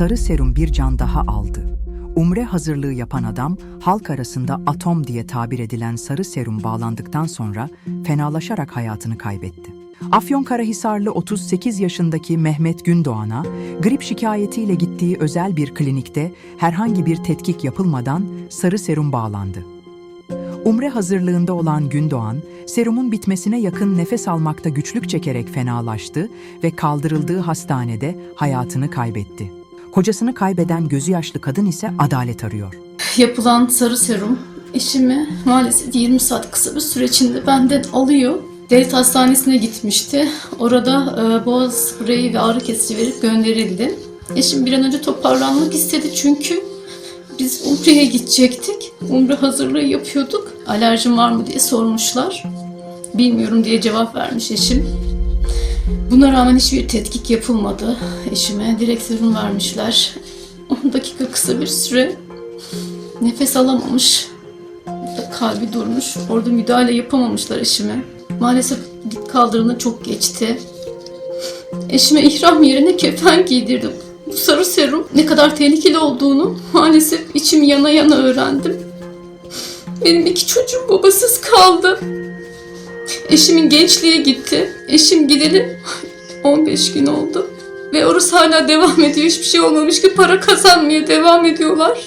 sarı serum bir can daha aldı. Umre hazırlığı yapan adam, halk arasında atom diye tabir edilen sarı serum bağlandıktan sonra fenalaşarak hayatını kaybetti. Afyonkarahisarlı 38 yaşındaki Mehmet Gündoğan'a grip şikayetiyle gittiği özel bir klinikte herhangi bir tetkik yapılmadan sarı serum bağlandı. Umre hazırlığında olan Gündoğan, serumun bitmesine yakın nefes almakta güçlük çekerek fenalaştı ve kaldırıldığı hastanede hayatını kaybetti. Kocasını kaybeden gözü yaşlı kadın ise adalet arıyor. yapılan sarı serum eşimi maalesef 20 saat kısa bir süre içinde benden alıyor. Devlet hastanesine gitmişti. Orada e, boğaz spreyi ve ağrı kesici verip gönderildi. Eşim bir an önce toparlanmak istedi çünkü biz Umre'ye gidecektik. Umre hazırlığı yapıyorduk. Alerjim var mı diye sormuşlar. Bilmiyorum diye cevap vermiş eşim. Buna rağmen hiçbir tetkik yapılmadı eşime. Direkt serum vermişler. 10 dakika kısa bir süre Nefes alamamış. Kalbi durmuş. Orada müdahale yapamamışlar eşime. Maalesef kaldırımda çok geçti. Eşime ihram yerine kefen giydirdim. Bu sarı serum ne kadar tehlikeli olduğunu maalesef içim yana yana öğrendim. Benim iki çocuğum babasız kaldı. Eşimin gençliğe gitti. Eşim gideli 15 gün oldu. Ve orası hala devam ediyor. Hiçbir şey olmamış ki para kazanmaya devam ediyorlar.